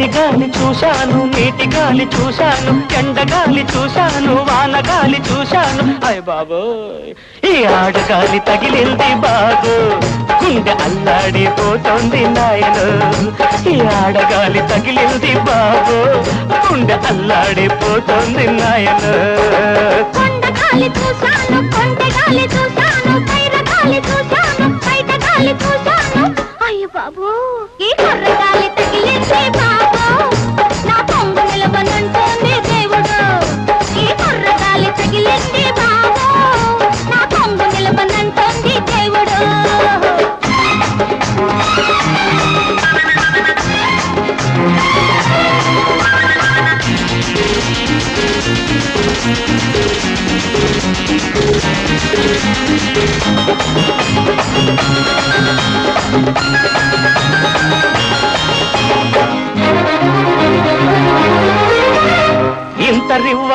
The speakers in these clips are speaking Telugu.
మట్టి గాలి చూశాను నీటి గాలి చూశాను ఎండగాలి చూశాను వానగాలి చూశాను. అయ్య బాబోయ్ ఈ ఆడగాలి తగిలింది బాగు. గుండె అల్లాడిపోతోంది నాయను. ఈ ఆడగాలి తగిలింది బాబు గుండె అల్లాడిపోతోంది నాయను. కొండ గాలి చూశాను కొండ గాలి చూశాను.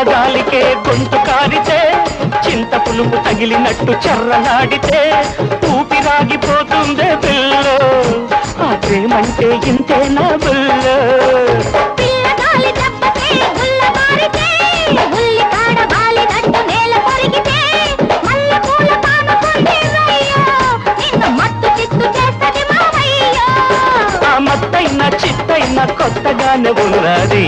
గాలికే గొంతు కారితే చింత పులుపు తగిలినట్టు చెర్రలాడితే ఊపిరాగిపోతుందే పిల్లో. ఆ ప్రేమంటే ఇంతేనా బిల్లో మత్తైన చిత్తైన కొత్తగానే ఉన్నది.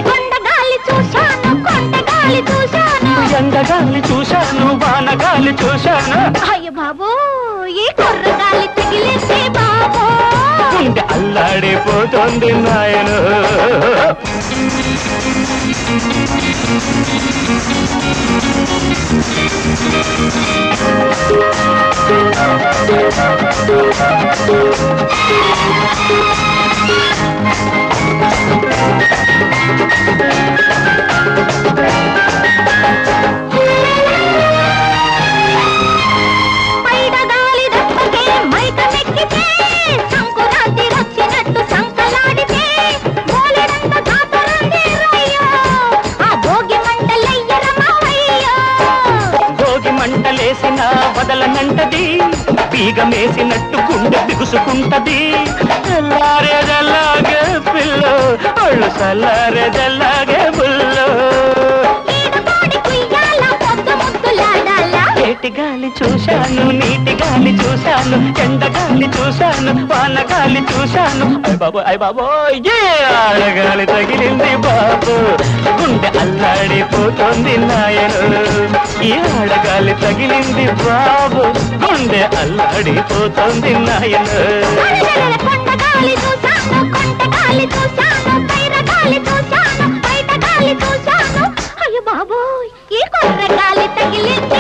ఎండగాలి చూశాను వానగాలి చూశాను. అయ్య బాబు ఈ కుర్రగాలి తగిలింది బాబు. గుండె అల్లాడిపోతుంది నాయను. పైడగాలి మంటలేసిన వదలనంటది. బీగమేసినట్టు గుండె బిగుసుకుంటది. తెల్లారేదెల్లాగే పిల్ల ఒళ్ళు చల్లారేదెల్లాగే బుల్లో గాలి చూశాను నీటి గాలి చూశాను ఎండ గాలి చూశాను వాన గాలి చూశాను. అయ్ బాబు అయ్ బాబో ఆడగాలి తగిలింది బాబు. గుండె అల్లాడిపోతుంది నాయను. ఆడగాలి తగిలింది బాబు. గుండె అల్లాడిపోతుంది నాయన. అరెరెరె అయ్య బాబోయ్ ఈ కుర్రగాలి తగిలింది